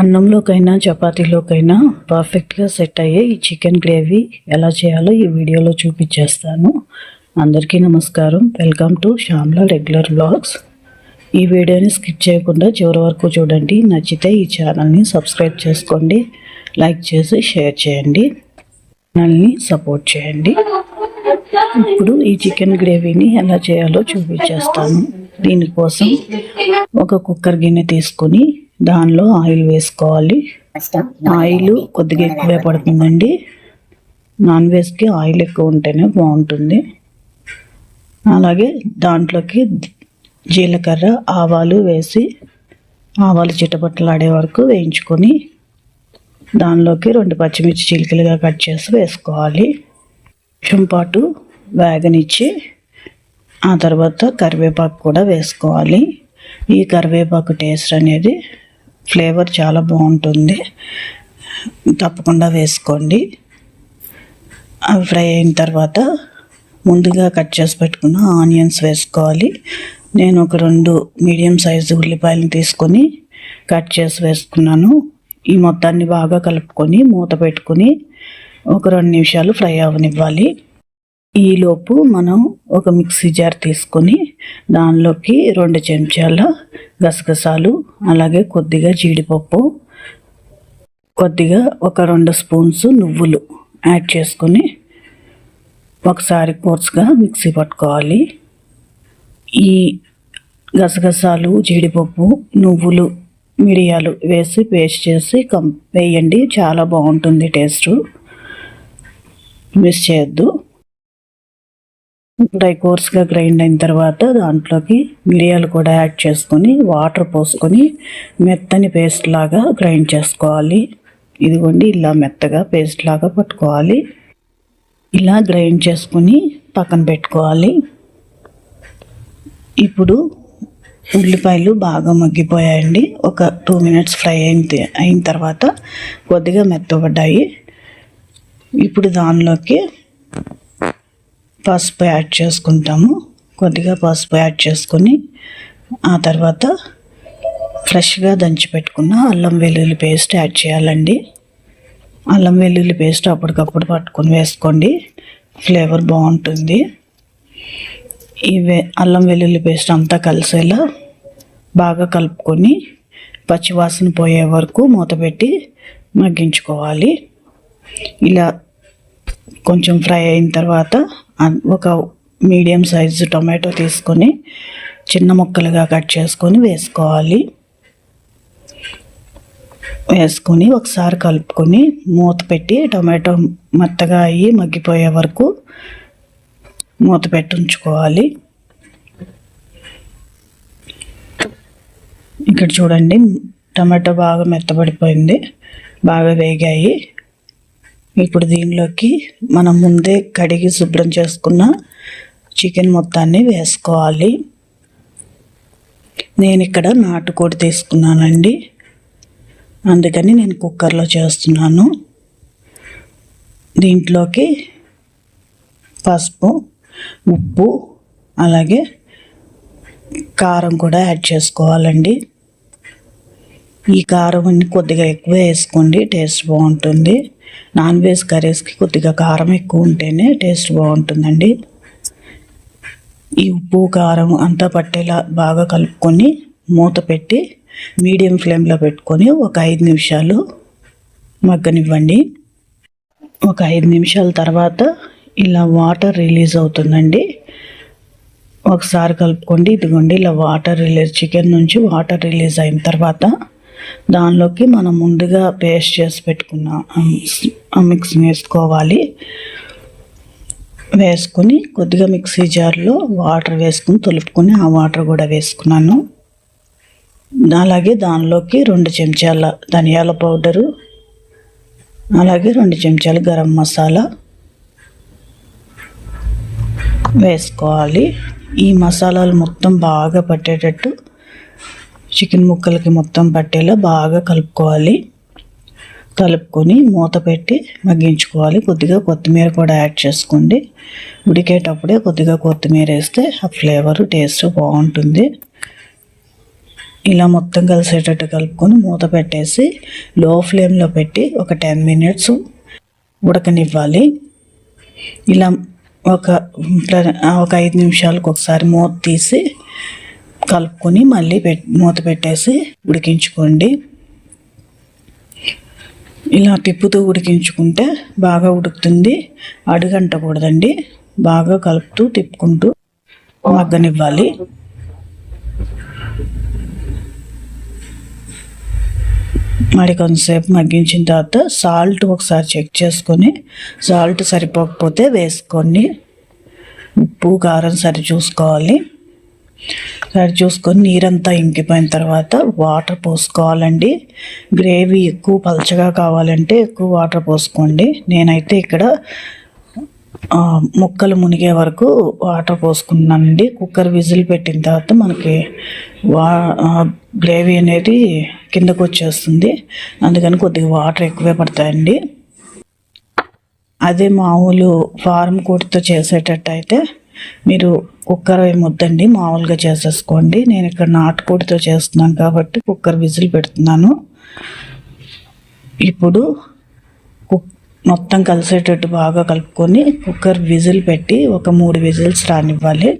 అన్నంలోకైనా చపాతీలోకైనా పర్ఫెక్ట్గా సెట్ అయ్యే ఈ చికెన్ గ్రేవీ ఎలా చేయాలో ఈ వీడియోలో చూపించేస్తాను. అందరికీ నమస్కారం. Welcome to Shyamla regular blogs ఈ వీడియోని స్కిప్ చేయకుండా చివరి వరకు చూడండి. నచ్చితే ఈ ఛానల్ని సబ్స్క్రైబ్ చేసుకోండి. లైక్ చేసి షేర్ చేయండి. ఛానల్ని సపోర్ట్ చేయండి. ఇప్పుడు ఈ చికెన్ గ్రేవీని ఎలా చేయాలో చూపించేస్తాను. దీనికోసం ఒక కుక్కర్ గిన్నె తీసుకొని దానిలో ఆయిల్ వేసుకోవాలి. ఆయిల్ కొద్దిగా ఎక్కువే పడుతుందండి. నాన్ వెజ్కి ఆయిల్ ఎక్కువ ఉంటేనే బాగుంటుంది. అలాగే దాంట్లోకి జీలకర్ర ఆవాలు వేసి ఆవాలు చిటపట్టలాడే వరకు వేయించుకొని దానిలోకి రెండు పచ్చిమిర్చి చిలికలుగా కట్ చేసి వేసుకోవాలి. కొంచెం పాటు వేగనిచ్చి ఆ తర్వాత కరివేపాకు కూడా వేసుకోవాలి. ఈ కరివేపాకు టేస్ట్ అనేది ఫ్లేవర్ చాలా బాగుంటుంది. తప్పకుండా వేసుకోండి. అవి ఫ్రై అయిన తర్వాత ముందుగా కట్ చేసి పెట్టుకున్న ఆనియన్స్ వేసుకోవాలి. నేను ఒక రెండు మీడియం సైజు ఉల్లిపాయలను తీసుకొని కట్ చేసి వేసుకున్నాను. ఈ మొత్తాన్ని బాగా కలుపుకొని మూత పెట్టుకొని ఒక రెండు నిమిషాలు ఫ్రై అవనివ్వాలి. ఈలోపు మనం ఒక మిక్సీ జార్ తీసుకొని దానిలోకి రెండు చెంచాల గసగసాలు అలాగే కొద్దిగా జీడిపప్పు కొద్దిగా ఒక రెండు స్పూన్స్ నువ్వులు యాడ్ చేసుకొని ఒకసారి కోర్స్గా మిక్సీ పట్టుకోవాలి. ఈ గసగసాలు జీడిపప్పు నువ్వులు మిరియాలు వేసి పేస్ట్ చేసి కం వేయండి. చాలా బాగుంటుంది టేస్టు. మిస్ చేయొద్దు. డ్రై కోర్స్గా గ్రైండ్ అయిన తర్వాత దాంట్లోకి మిరియాలు కూడా యాడ్ చేసుకొని వాటర్ పోసుకొని మెత్తని పేస్ట్ లాగా గ్రైండ్ చేసుకోవాలి. ఇదిగోండి ఇలా మెత్తగా పేస్ట్ లాగా పట్టుకోవాలి. ఇలా గ్రైండ్ చేసుకొని పక్కన పెట్టుకోవాలి. ఇప్పుడు ఉల్లిపాయలు బాగా మగ్గిపోయాయండి. ఒక టూ మినిట్స్ ఫ్రై అయిన అయిన తర్వాత కొద్దిగా మెత్తబడ్డాయి. ఇప్పుడు దానిలోకి పసుపు యాడ్ చేసుకుంటాము. కొద్దిగా పసుపు యాడ్ చేసుకొని ఆ తర్వాత ఫ్రెష్గా దంచి పెట్టుకున్న అల్లం వెల్లుల్లి పేస్ట్ యాడ్ చేయాలండి. అల్లం వెల్లుల్లి పేస్ట్ అప్పటికప్పుడు పట్టుకొని వేసుకోండి. ఫ్లేవర్ బాగుంటుంది. ఈ అల్లం వెల్లుల్లి పేస్ట్ అంతా కలిసేలా బాగా కలుపుకొని పచ్చివాసన పోయే వరకు మూత పెట్టి మగ్గించుకోవాలి. ఇలా కొంచెం ఫ్రై అయిన తర్వాత ఒక మీడియం సైజు టొమాటో తీసుకొని చిన్న ముక్కలుగా కట్ చేసుకొని వేసుకోవాలి. వేసుకొని ఒకసారి కలుపుకొని మూత పెట్టి టొమాటో మెత్తగా అయ్యి మగ్గిపోయే వరకు మూత పెట్టి ఉంచుకోవాలి. ఇక్కడ చూడండి టమాటో బాగా మెత్తబడిపోయింది బాగా వేగాయి. ఇప్పుడు దీనిలోకి మనం ముందే కడిగి శుభ్రం చేసుకున్న చికెన్ మొత్తాన్ని వేసుకోవాలి. నేను ఇక్కడ నాటుకోడి తీసుకున్నానండి. అందుకని నేను కుక్కర్లో చేస్తున్నాను. దీంట్లోకి పసుపు ఉప్పు అలాగే కారం కూడా యాడ్ చేసుకోవాలండి. ఈ కారం కొద్దిగా ఎక్కువ వేసుకోండి టేస్ట్ బాగుంటుంది. నాన్ వెజ్ కర్రీస్కి కొద్దిగా కారం ఎక్కువ ఉంటేనే టేస్ట్ బాగుంటుందండి. ఈ ఉప్పు కారం అంతా పట్టేలా బాగా కలుపుకొని మూత పెట్టి మీడియం ఫ్లేమ్లో పెట్టుకొని ఒక ఐదు నిమిషాలు మగ్గనివ్వండి. ఒక ఐదు నిమిషాల తర్వాత ఇలా వాటర్ రిలీజ్ అవుతుందండి. ఒకసారి కలుపుకోండి ఇదిగోండి ఇలా వాటర్ రిలీజ్ చికెన్ నుంచి వాటర్ రిలీజ్ అయిన తర్వాత దానిలోకి మనం ముందుగా పేస్ట్ చేసి పెట్టుకున్న మిక్స్ వేసుకోవాలి. వేసుకొని కొద్దిగా మిక్సీ జార్లో వాటర్ వేసుకుని తొలుపుకొని ఆ వాటర్ కూడా వేసుకున్నాను. అలాగే దానిలోకి రెండు చెంచాల ధనియాల పౌడరు అలాగే రెండు చెంచాలు గరం మసాలా వేసుకోవాలి. ఈ మసాలాలు మొత్తం బాగా పట్టేటట్టు చికెన్ ముక్కలకి మొత్తం పట్టేలా బాగా కలుపుకోవాలి. కలుపుకొని మూత పెట్టి మగ్గించుకోవాలి. కొద్దిగా కొత్తిమీర కూడా యాడ్ చేసుకోండి. ఉడికేటప్పుడే కొద్దిగా కొత్తిమీర వేస్తే ఆ ఫ్లేవర్ టేస్ట్ బాగుంటుంది. ఇలా మొత్తం కలిసేటట్టు కలుపుకొని మూత పెట్టేసి లో ఫ్లేమ్లో పెట్టి ఒక టెన్ మినిట్స్ ఉడకనివ్వాలి. ఇలా ఒక ఒక ఐదు నిమిషాలకు ఒకసారి మూత తీసి కలుపుకొని మళ్ళీ పెట్ మూత పెట్టేసి ఉడికించుకోండి. ఇలా తిప్పుతూ ఉడికించుకుంటే బాగా ఉడుకుతుంది. అడుగంటకూడదండి. బాగా కలుపుతూ తిప్పుకుంటూ మగ్గనివ్వాలి. మరి కొంతసేపు మగ్గించిన తర్వాత సాల్ట్ ఒకసారి చెక్ చేసుకొని సాల్ట్ సరిపోకపోతే వేసుకోండి. ఉప్పు కారం సరి చూసుకోవాలి కట్ చూసుకొని నీరంతా ఇంకిపోయిన తర్వాత వాటర్ పోసుకోవాలండి. గ్రేవీ ఎక్కువ పలచగా కావాలంటే ఎక్కువ వాటర్ పోసుకోండి. నేనైతే ఇక్కడ ముక్కలు మునిగే వరకు వాటర్ పోసుకున్నానండి. కుక్కర్ విజిల్ పెట్టిన తర్వాత మనకి వా గ్రేవీ అనేది కిందకు వచ్చేస్తుంది. అందుకని కొద్దిగా వాటర్ ఎక్కువే పడతాయండి. అదే మామూలు ఫారం కోటితో చేసేటట్టు అయితే మీరు కుక్కర్ ముద్దండి మామూలుగా చేసేసుకోండి. నేను ఇక్కడ నాటుకోడితో చేస్తున్నాను కాబట్టి కుక్కర్ విజిల్ పెడుతున్నాను. ఇప్పుడు మొత్తం కలిసేటట్టు బాగా కలుపుకొని కుక్కర్ విజిల్ పెట్టి ఒక మూడు విజిల్స్ రానివ్వాలి.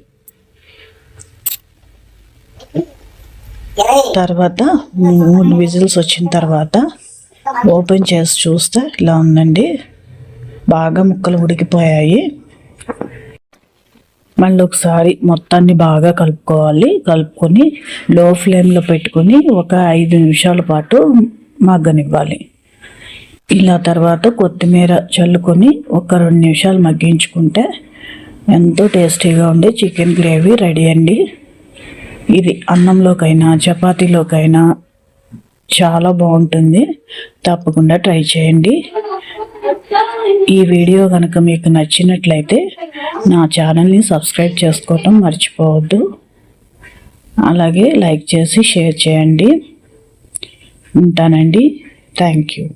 తర్వాత మూడు విజిల్స్ వచ్చిన తర్వాత ఓపెన్ చేసి చూస్తే ఇలా ఉందండి. బాగా ముక్కలు ఉడికిపోయాయి. మళ్ళీ ఒకసారి మొత్తాన్ని బాగా కలుపుకోవాలి. కలుపుకొని లో ఫ్లేమ్లో పెట్టుకొని ఒక ఐదు నిమిషాల పాటు మగ్గనివ్వాలి. ఇలా తర్వాత కొత్తిమీర చల్లుకొని ఒక రెండు నిమిషాలు మగ్గించుకుంటే ఎంతో టేస్టీగా ఉండే చికెన్ గ్రేవీ రెడీ అండి. ఇది అన్నంలోకైనా చపాతీలోకైనా చాలా బాగుంటుంది. తప్పకుండా ట్రై చేయండి. ఈ వీడియో కనుక మీకు నచ్చినట్లయితే నా ఛానల్ని సబ్స్క్రైబ్ చేసుకోవటం మర్చిపోవద్దు. అలాగే లైక్ చేసి షేర్ చేయండి. ఉంటానండి. Thank you.